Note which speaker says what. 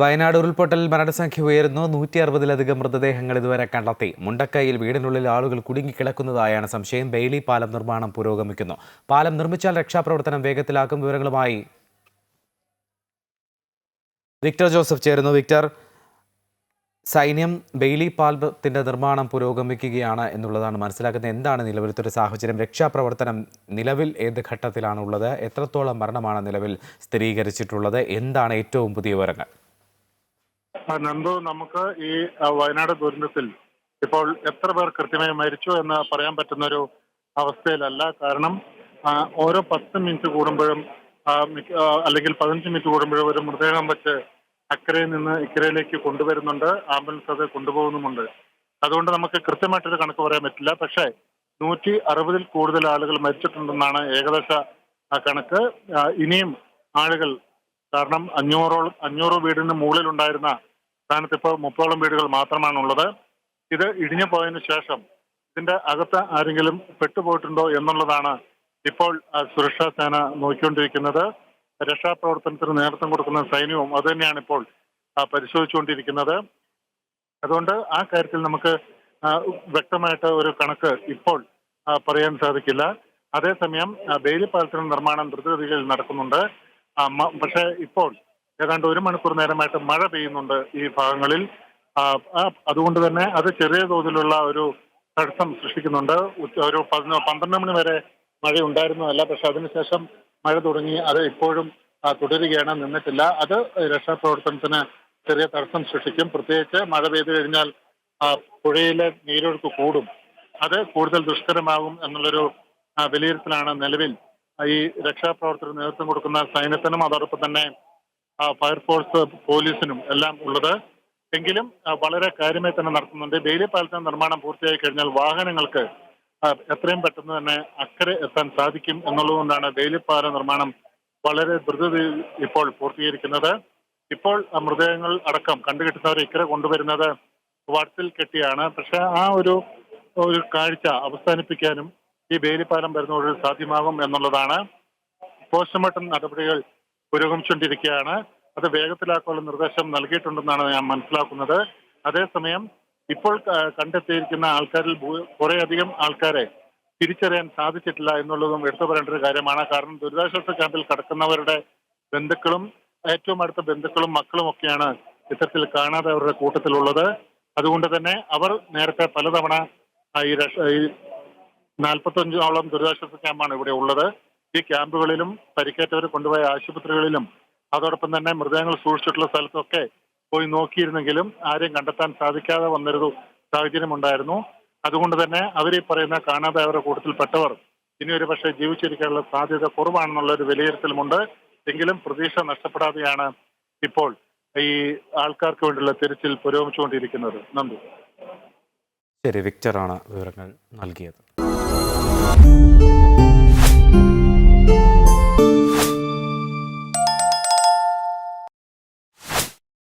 Speaker 1: വയനാട് ഉരുൾപൊട്ടൽ മരണസംഖ്യ ഉയരുന്നു. നൂറ്റി അറുപതിലധികം മൃതദേഹങ്ങൾ ഇതുവരെ കണ്ടെത്തി. മുണ്ടക്കൈയിൽ വീടിനുള്ളിൽ ആളുകൾ കുടുങ്ങിക്കിടക്കുന്നതായാണ് സംശയം. ബെയിലി പാലം നിർമ്മാണം പുരോഗമിക്കുന്നു. പാലം നിർമ്മിച്ചാൽ രക്ഷാപ്രവർത്തനം വേഗത്തിലാക്കും വിവരങ്ങളുമായി വിക്ടർ ജോസഫ് ചേരുന്നു. വിക്ടർ സൈന്യം ബെയിലി പാലത്തിന്റെ നിർമ്മാണം പുരോഗമിക്കുകയാണ് എന്നുള്ളതാണ് മനസ്സിലാക്കുന്നത്. എന്താണ് നിലവിലത്തെ ഒരു സാഹചര്യം? രക്ഷാപ്രവർത്തനം നിലവിൽ ഏത് ഘട്ടത്തിലാണുള്ളത്? എത്രത്തോളം മരണമാണ് നിലവിൽ സ്ഥിരീകരിച്ചിട്ടുള്ളത്? എന്താണ് ഏറ്റവും പുതിയ വിവരങ്ങൾ?
Speaker 2: നന്ദു നമുക്ക് ഈ വയനാട് ദുരന്തത്തിൽ ഇപ്പോൾ എത്ര പേർ കൃത്യമായി മരിച്ചു എന്ന് പറയാൻ പറ്റുന്ന ഒരു അവസ്ഥയിലല്ല. കാരണം ഓരോ പത്ത് മിനിറ്റ് കൂടുമ്പോഴും അല്ലെങ്കിൽ പതിനഞ്ച് മിനിറ്റ് കൂടുമ്പോഴും ഒരു മൃതദേഹം വെച്ച് അക്കരയിൽ നിന്ന് ഇക്കരയിലേക്ക് കൊണ്ടുവരുന്നുണ്ട്. ആംബുലൻസ് അത് കൊണ്ടുപോകുന്നുമുണ്ട്. അതുകൊണ്ട് നമുക്ക് കൃത്യമായിട്ടൊരു കണക്ക് പറയാൻ പറ്റില്ല. പക്ഷേ നൂറ്റി അറുപതിൽ കൂടുതൽ ആളുകൾ മരിച്ചിട്ടുണ്ടെന്നാണ് ഏകദേശ കണക്ക്. ഇനിയും ആളുകൾ കാരണം അഞ്ഞൂറോളം അഞ്ഞൂറ് വീടിന് മുകളിലുണ്ടായിരുന്ന സ്ഥാനത്ത് ഇപ്പോൾ മുപ്പോളം വീടുകൾ മാത്രമാണുള്ളത്. ഇത് ഇടിഞ്ഞു പോയതിനു ശേഷം ഇതിന്റെ അകത്ത് ആരെങ്കിലും പെട്ടുപോയിട്ടുണ്ടോ എന്നുള്ളതാണ് ഇപ്പോൾ സുരക്ഷാ സേന നോക്കിക്കൊണ്ടിരിക്കുന്നത്. രക്ഷാപ്രവർത്തനത്തിന് നേതൃത്വം കൊടുക്കുന്ന സൈന്യവും അതുതന്നെയാണ് ഇപ്പോൾ പരിശോധിച്ചുകൊണ്ടിരിക്കുന്നത്. അതുകൊണ്ട് ആ കാര്യത്തിൽ നമുക്ക് വ്യക്തമായിട്ട് ഒരു കണക്ക് ഇപ്പോൾ പറയാൻ സാധിക്കില്ല. അതേസമയം ബെയിലി പാലത്തിന് നിർമ്മാണം ദ്രുതഗതിയിൽ നടക്കുന്നുണ്ട്. പക്ഷേ ഇപ്പോൾ ഏതാണ്ട് ഒരു മണിക്കൂർ നേരമായിട്ട് മഴ പെയ്യുന്നുണ്ട് ഈ ഭാഗങ്ങളിൽ. അതുകൊണ്ട് തന്നെ അത് ചെറിയ തോതിലുള്ള ഒരു തടസ്സം സൃഷ്ടിക്കുന്നുണ്ട്. ഒരു പന്ത്രണ്ട് മണി വരെ മഴ ഉണ്ടായിരുന്നതല്ല പക്ഷെ അതിനുശേഷം മഴ തുടങ്ങി. അത് ഇപ്പോഴും തുടരുകയാണ് നിന്നിട്ടില്ല. അത് രക്ഷാപ്രവർത്തനത്തിന് ചെറിയ തടസ്സം സൃഷ്ടിക്കും. പ്രത്യേകിച്ച് മഴ പെയ്തു കഴിഞ്ഞാൽ പുഴയിലെ നീരൊഴുക്ക് കൂടും. അത് കൂടുതൽ ദുഷ്കരമാകും എന്നുള്ളൊരു വിലയിരുത്തലാണ് നിലവിൽ. ഈ രക്ഷാപ്രവർത്തന നേതൃത്വം കൊടുക്കുന്ന സൈന്യത്തിനും അതോടൊപ്പം തന്നെ ഫയർഫോഴ്സ് പോലീസിനും എല്ലാം ഉള്ളത്. എങ്കിലും വളരെ കാര്യമായി തന്നെ നടത്തുന്നുണ്ട് ബെയിലി പാലത്തിന് നിർമ്മാണം പൂർത്തിയായി കഴിഞ്ഞാൽ വാഹനങ്ങൾക്ക് എത്രയും പെട്ടെന്ന് തന്നെ അക്കരെ എത്താൻ സാധിക്കും എന്നുള്ളതുകൊണ്ടാണ് ബെയിലി പാല നിർമ്മാണം വളരെ ദ്രുതതയിൽ ഇപ്പോൾ പൂർത്തീകരിക്കുന്നത്. ഇപ്പോൾ മൃതദേഹങ്ങൾ അടക്കം കണ്ടുകെട്ടുന്നവരെ ഇക്കരെ കൊണ്ടുവരുന്നത് വടത്തിൽ കെട്ടിയാണ്. പക്ഷെ ആ ഒരു ഒരു കാഴ്ച അവസാനിപ്പിക്കാനും ഈ ബേലിപ്പാലം വരുന്നതോട് സാധ്യമാകും എന്നുള്ളതാണ്. പോസ്റ്റ്മോർട്ടം നടപടികൾ പുരോഗമിച്ചുകൊണ്ടിരിക്കുകയാണ്. അത് വേഗത്തിലാക്കാനുള്ള നിർദ്ദേശം നൽകിയിട്ടുണ്ടെന്നാണ് ഞാൻ മനസ്സിലാക്കുന്നത്. അതേസമയം ഇപ്പോൾ കണ്ടെത്തിയിരിക്കുന്ന ആൾക്കാരിൽ കുറേയധികം ആൾക്കാരെ തിരിച്ചറിയാൻ സാധിച്ചിട്ടില്ല എന്നുള്ളതും എടുത്തു പറയേണ്ട ഒരു കാര്യമാണ്. കാരണം ദുരിതാശ്വാസ ക്യാമ്പിൽ കടക്കുന്നവരുടെ ബന്ധുക്കളും ഏറ്റവും അടുത്ത ബന്ധുക്കളും മക്കളും ഒക്കെയാണ് ഇത്തരത്തിൽ കാണാതെ അവരുടെ കൂട്ടത്തിലുള്ളത്. അതുകൊണ്ട് തന്നെ അവർ നേരത്തെ പലതവണ ഈ നാൽപ്പത്തഞ്ചോളം ദുരിതാശ്വാസ ക്യാമ്പാണ് ഇവിടെ ഉള്ളത്. ഈ ക്യാമ്പുകളിലും പരിക്കേറ്റവരെ കൊണ്ടുപോയ ആശുപത്രികളിലും അതോടൊപ്പം തന്നെ മൃതദേഹങ്ങൾ സൂക്ഷിച്ചിട്ടുള്ള സ്ഥലത്തൊക്കെ പോയി നോക്കിയിരുന്നെങ്കിലും ആരെയും കണ്ടെത്താൻ സാധിക്കാതെ വന്നൊരു സാഹചര്യം ഉണ്ടായിരുന്നു. അതുകൊണ്ട് തന്നെ അവർ ഈ പറയുന്ന കാണാതായവരുടെ കൂട്ടത്തിൽപ്പെട്ടവർ ഇനി ഒരു പക്ഷേ ജീവിച്ചിരിക്കാനുള്ള സാധ്യത കുറവാണെന്നുള്ള ഒരു വിലയിരുത്തലുമുണ്ട്. എങ്കിലും പ്രതീക്ഷ നഷ്ടപ്പെടാതെയാണ് ഇപ്പോൾ ഈ ആൾക്കാർക്ക് വേണ്ടിയുള്ള തിരച്ചിൽ പുരോഗമിച്ചുകൊണ്ടിരിക്കുന്നത്. നന്ദി.
Speaker 1: ശരി വിക്ടറാണ് വിവരങ്ങൾ നൽകിയത്.